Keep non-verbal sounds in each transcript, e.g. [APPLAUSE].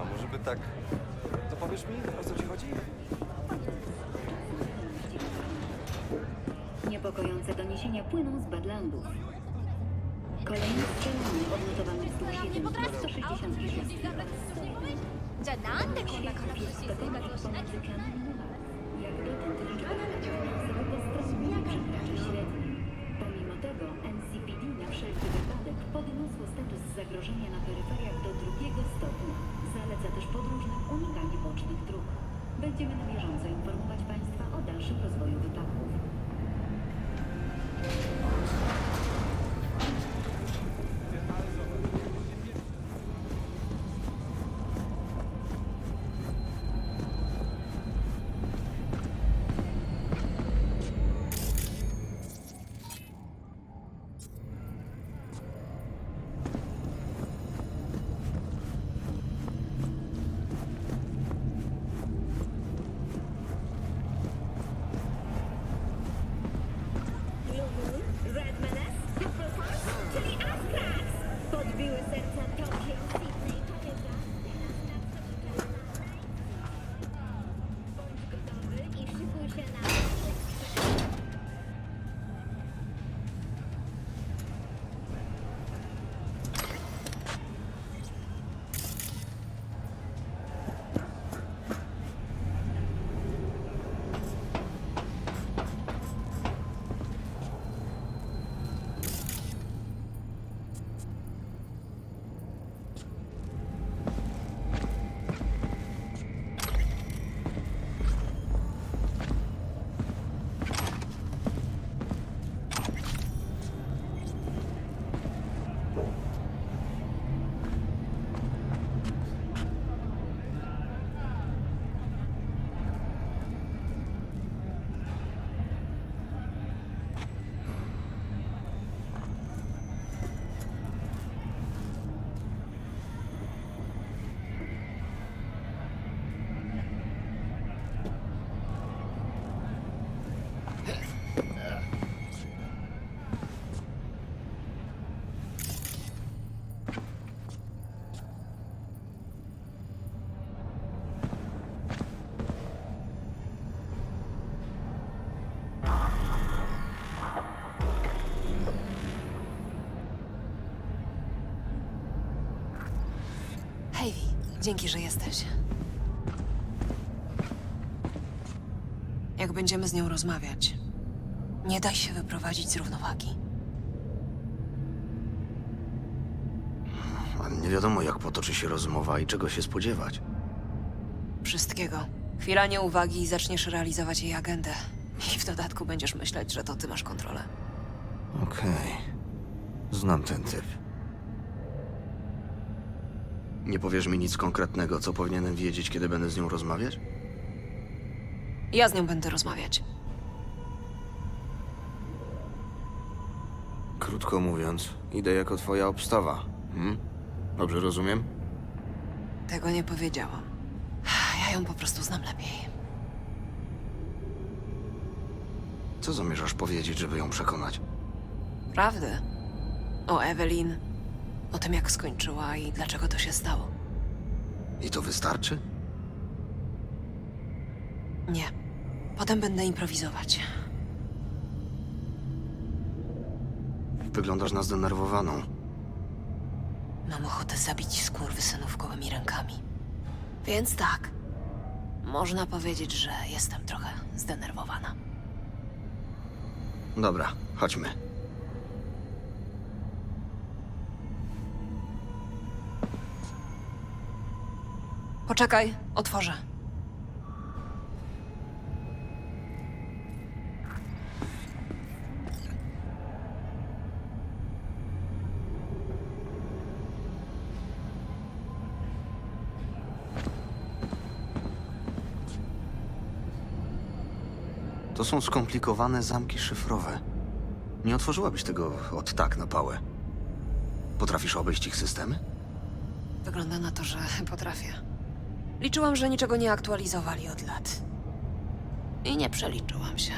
A może by tak... To powiesz mi, o co ci chodzi? Niepokojące doniesienia płyną z Badlandów. Kolejny strzelany odnotowany wzdłuż 1166 じゃあなんでこんな悲しい生活をしなきゃいけない Jak dotąd liczba finansowych postronnych przekracza średni. Pomimo tego NCPD na wszelki wypadek podniosło status zagrożenia na peryferiach do drugiego stopnia. Zaleca też podróżnym unikanie bocznych dróg. Będziemy na bieżąco informować Państwa o dalszym rozwoju wypadków. Hej, dzięki, że jesteś. Jak będziemy z nią rozmawiać, nie daj się wyprowadzić z równowagi. A nie wiadomo, jak potoczy się rozmowa i czego się spodziewać. Wszystkiego. Chwila nieuwagi i zaczniesz realizować jej agendę. I w dodatku będziesz myśleć, że to ty masz kontrolę. Okej. Znam ten typ. Nie powiesz mi nic konkretnego, co powinienem wiedzieć, kiedy będę z nią rozmawiać? Ja z nią będę rozmawiać. Krótko mówiąc, idę jako twoja obstawa. Hmm? Dobrze rozumiem? Tego nie powiedziałam. Ja ją po prostu znam lepiej. Co zamierzasz powiedzieć, żeby ją przekonać? Prawdę. O Evelyn, o tym jak skończyła i dlaczego to się stało. I to wystarczy? Nie. Potem będę improwizować. Wyglądasz na zdenerwowaną. Mam ochotę zabić skurwysynów gołymi rękami. Więc tak. Można powiedzieć, że jestem trochę zdenerwowana. Dobra, chodźmy. Poczekaj, otworzę. To są skomplikowane zamki szyfrowe. Nie otworzyłabyś tego od tak na pałę. Potrafisz obejść ich systemy? Wygląda na to, że potrafię. Liczyłam, że niczego nie aktualizowali od lat. I nie przeliczyłam się.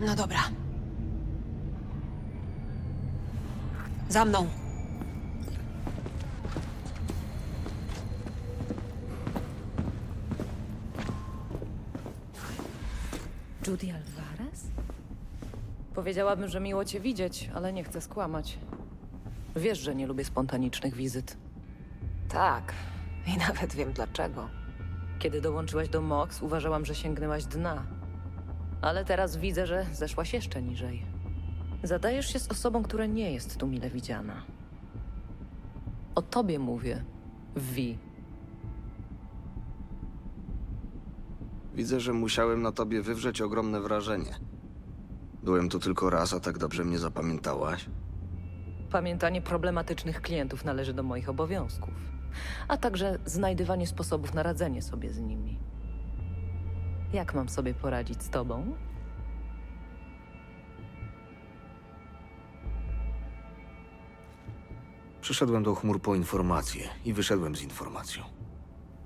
No dobra. Za mną. Judy Alvarez? Powiedziałabym, że miło cię widzieć, ale nie chcę skłamać. Wiesz, że nie lubię spontanicznych wizyt. Tak. [LAUGHS] I nawet wiem dlaczego. Kiedy dołączyłaś do Mox, uważałam, że sięgnęłaś dna. Ale teraz widzę, że zeszłaś jeszcze niżej. Zadajesz się z osobą, która nie jest tu mile widziana. O tobie mówię, Vi. Widzę, że musiałem na tobie wywrzeć ogromne wrażenie. Byłem tu tylko raz, a tak dobrze mnie zapamiętałaś. Pamiętanie problematycznych klientów należy do moich obowiązków, a także znajdywanie sposobów na radzenie sobie z nimi. Jak mam sobie poradzić z tobą? Przyszedłem do chmur po informację i wyszedłem z informacją.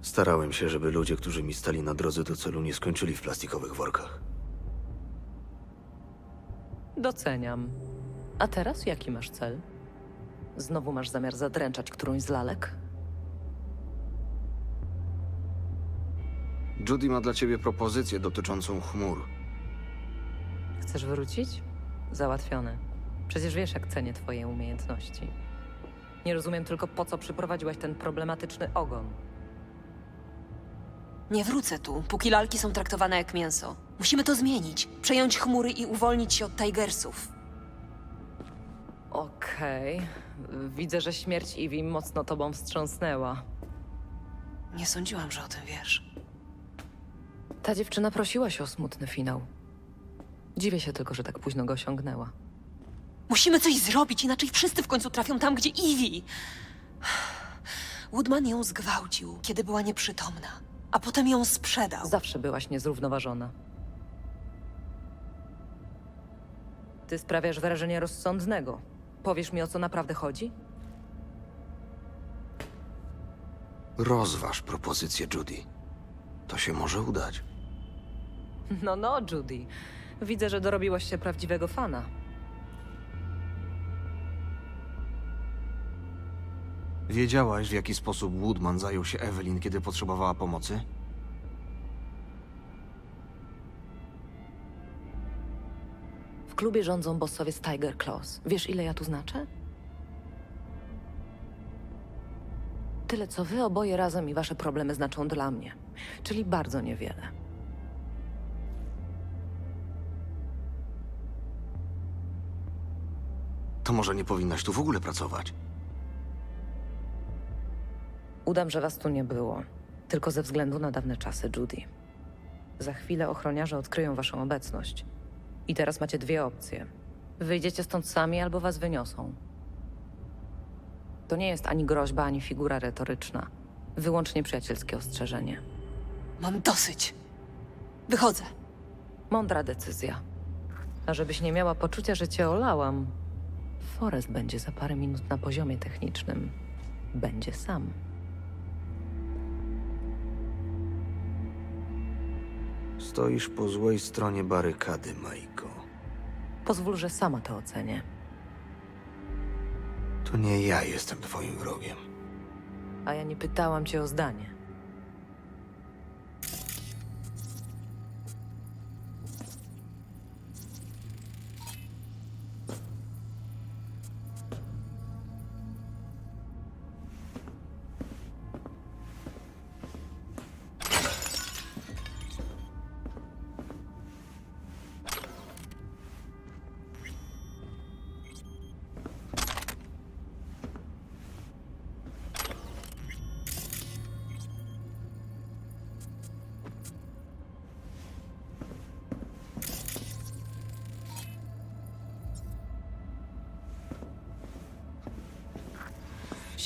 Starałem się, żeby ludzie, którzy mi stali na drodze do celu, nie skończyli w plastikowych workach. Doceniam. A teraz jaki masz cel? Znowu masz zamiar zadręczać którąś z lalek? Judy ma dla ciebie propozycję dotyczącą chmur. Chcesz wrócić? Załatwione. Przecież wiesz, jak cenię twoje umiejętności. Nie rozumiem tylko, po co przyprowadziłaś ten problematyczny ogon. Nie wrócę tu, póki lalki są traktowane jak mięso. Musimy to zmienić. Przejąć chmury i uwolnić się od Tigersów. Okej. Widzę, że śmierć Ivy mocno tobą wstrząsnęła. Nie sądziłam, że o tym wiesz. Ta dziewczyna prosiła się o smutny finał. Dziwię się tylko, że tak późno go osiągnęła. Musimy coś zrobić, inaczej wszyscy w końcu trafią tam, gdzie Ivy. Woodman ją zgwałcił, kiedy była nieprzytomna, a potem ją sprzedał. Zawsze byłaś niezrównoważona. Ty sprawiasz wrażenie rozsądnego. Powiesz mi, o co naprawdę chodzi? Rozważ propozycję Judy. To się może udać. [LAUGHS] No, no, Judy. Widzę, że dorobiłaś się prawdziwego fana. Wiedziałaś, w jaki sposób Woodman zajął się Evelyn, kiedy potrzebowała pomocy? W klubie rządzą bossowie z Tiger Claws. Wiesz, ile ja tu znaczę? Tyle, co wy oboje razem i wasze problemy znaczą dla mnie. Czyli bardzo niewiele. To może nie powinnaś tu w ogóle pracować. Udam, że was tu nie było. Tylko ze względu na dawne czasy, Judy. Za chwilę ochroniarze odkryją waszą obecność. I teraz macie dwie opcje. Wyjdziecie stąd sami albo was wyniosą. To nie jest ani groźba, ani figura retoryczna. Wyłącznie przyjacielskie ostrzeżenie. Mam dosyć. Wychodzę. Mądra decyzja. A żebyś nie miała poczucia, że cię olałam, Forrest będzie za parę minut na poziomie technicznym. Będzie sam. Stoisz po złej stronie barykady, Majko. Pozwól, że sama to ocenię. To nie ja jestem twoim wrogiem. A ja nie pytałam cię o zdanie.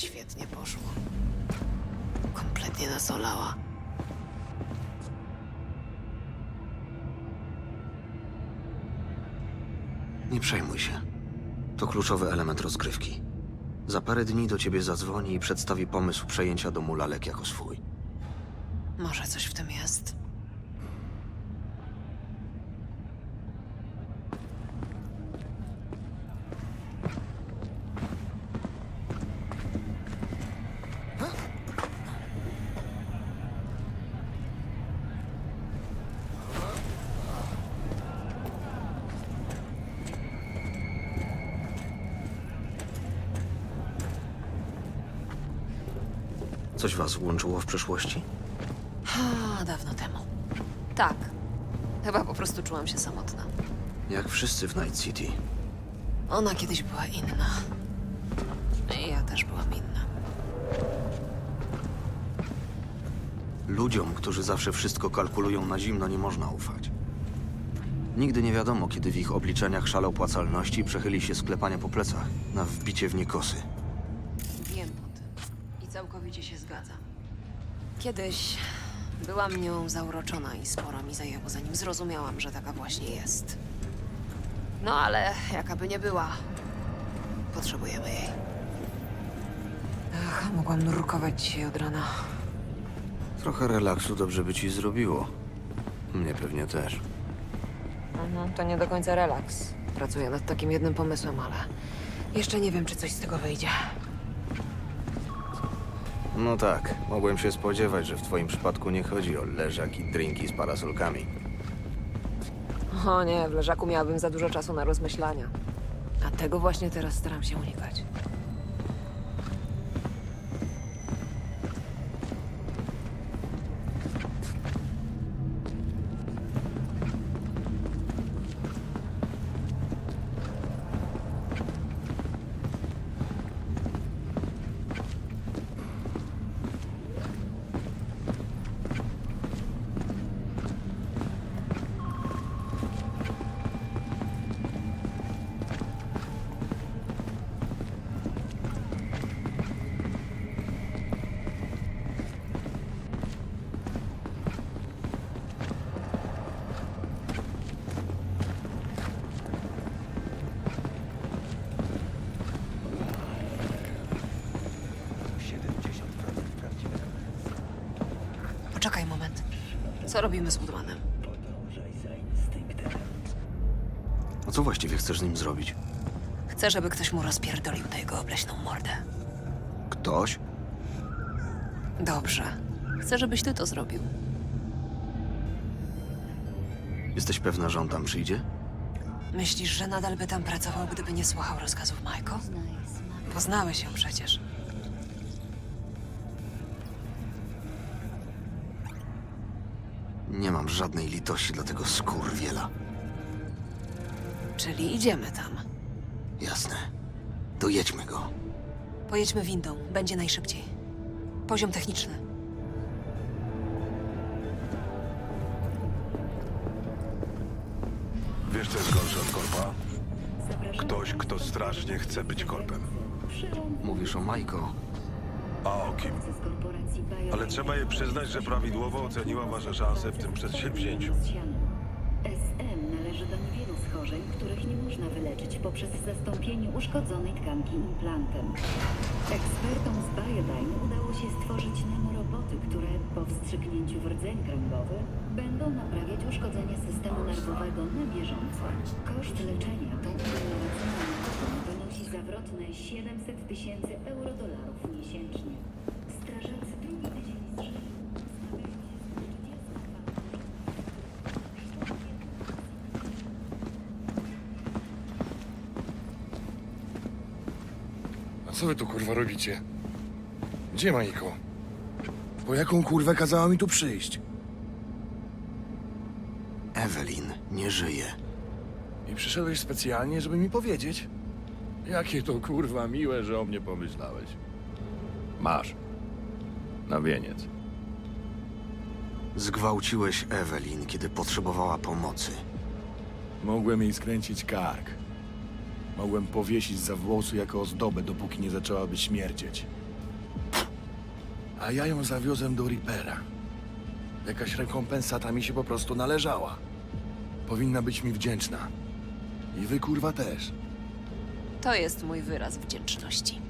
Świetnie poszło. Kompletnie nas olała. Nie przejmuj się. To kluczowy element rozgrywki. Za parę dni do ciebie zadzwoni i przedstawi pomysł przejęcia domu lalek jako swój. Może coś w tym jest. Coś was łączyło w przeszłości? A, dawno temu. Tak. Chyba po prostu czułam się samotna. Jak wszyscy w Night City. Ona kiedyś była inna. I ja też byłam inna. Ludziom, którzy zawsze wszystko kalkulują na zimno, nie można ufać. Nigdy nie wiadomo, kiedy w ich obliczeniach szale opłacalności przechyli się sklepania po plecach na wbicie w nie kosy. Wiem o tym. I całkowicie się zgadzam. Kiedyś byłam nią zauroczona i sporo mi zajęło, zanim zrozumiałam, że taka właśnie jest. No ale jaka by nie była, potrzebujemy jej. Ach, mogłam nurkować dzisiaj od rana. Trochę relaksu dobrze by ci zrobiło. Mnie pewnie też. Mhm, to nie do końca relaks. Pracuję nad takim jednym pomysłem, ale jeszcze nie wiem, czy coś z tego wyjdzie. No tak, mogłem się spodziewać, że w twoim przypadku nie chodzi o leżak i drinki z parasolkami. O nie, w leżaku miałabym za dużo czasu na rozmyślania. A tego właśnie teraz staram się unikać. Co robimy z Woodmanem? A co właściwie chcesz z nim zrobić? Chcę, żeby ktoś mu rozpierdolił tę jego obleśną mordę. Ktoś? Dobrze. Chcę, żebyś ty to zrobił. Jesteś pewna, że on tam przyjdzie? Myślisz, że nadal by tam pracował, gdyby nie słuchał rozkazów Michael? Poznałeś ją przecież. Nie mam żadnej litości dla tego skurwiela. Czyli idziemy tam. Jasne. Dojedźmy go. Pojedźmy windą, będzie najszybciej. Poziom techniczny. Wiesz, co jest gorsze od korpa? Ktoś, kto strasznie chce być korpem. Mówisz o Majko. A o kim? Ale trzeba jej przyznać, że prawidłowo oceniła wasze szanse w tym przedsięwzięciu. SM należy do niewielu schorzeń, których nie można wyleczyć poprzez zastąpienie uszkodzonej tkanki implantem. Ekspertom z Biodyne udało się stworzyć nanoroboty, które po wstrzyknięciu w rdzeń kręgowy będą naprawiać uszkodzenie systemu nerwowego na bieżąco. Koszt leczenia metodą wynosi zawrotne 700 tysięcy euro-dolarów miesięcznie. Strażacy drugi tydzień z rzędu zmagają się z 32 A co wy tu kurwa robicie? Gdzie Majko? Po jaką kurwę kazała mi tu przyjść? Evelyn nie żyje. I przyszedłeś specjalnie, żeby mi powiedzieć? Jakie to kurwa miłe, że o mnie pomyślałeś. Masz. Na wieniec. Zgwałciłeś Evelyn, kiedy potrzebowała pomocy. Mogłem jej skręcić kark. Mogłem powiesić za włosy jako ozdobę, dopóki nie zaczęłaby śmierdzieć. A ja ją zawiozłem do Reapera. Jakaś rekompensata mi się po prostu należała. Powinna być mi wdzięczna. I wy kurwa też. To jest mój wyraz wdzięczności.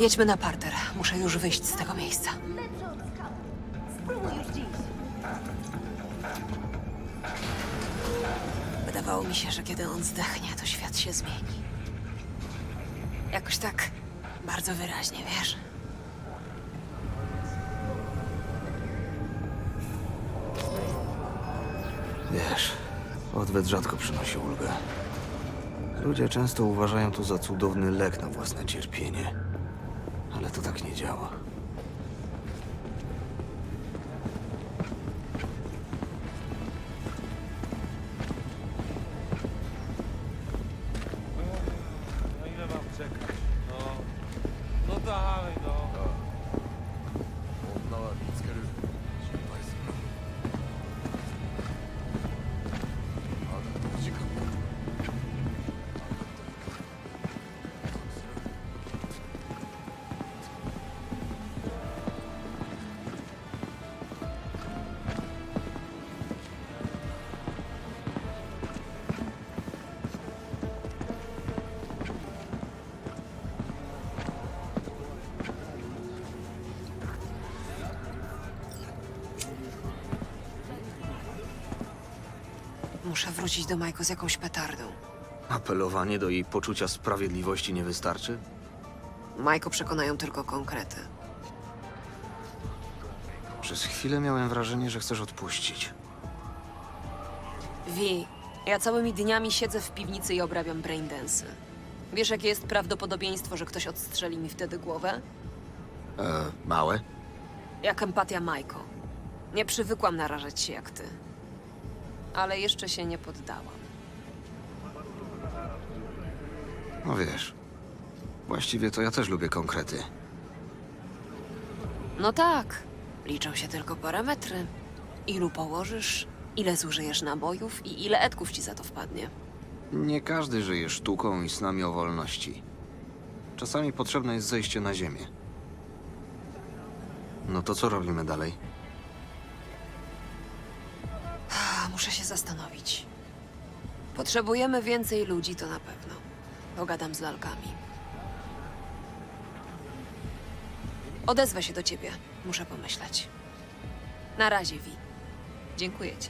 Jedźmy na parter. Muszę już wyjść z tego miejsca. Spróbuj dziś. Wydawało mi się, że kiedy on zdechnie, to świat się zmieni. Jakoś tak bardzo wyraźnie, wiesz? Wiesz, odwet rzadko przynosi ulgę. Ludzie często uważają to za cudowny lek na własne cierpienie. Ale to tak nie Muszę wrócić do Majko z jakąś petardą. Apelowanie do jej poczucia sprawiedliwości nie wystarczy? Majko przekonają tylko konkrety. Przez chwilę miałem wrażenie, że chcesz odpuścić. Wi, ja całymi dniami siedzę w piwnicy i obrabiam braindensy. Wiesz, jakie jest prawdopodobieństwo, że ktoś odstrzeli mi wtedy głowę? E, małe? Jak empatia Majko. Nie przywykłam narażać się jak ty. Ale jeszcze się nie poddałam. No wiesz. Właściwie to ja też lubię konkrety. No tak. Liczą się tylko parametry. Ilu położysz, ile zużyjesz nabojów i ile etków ci za to wpadnie. Nie każdy żyje sztuką i snami o wolności. Czasami potrzebne jest zejście na ziemię. No to co robimy dalej? Zastanowić. Potrzebujemy więcej ludzi, to na pewno. Pogadam z lalkami. Odezwę się do ciebie. Muszę pomyśleć. Na razie, Wi. Dziękuję ci.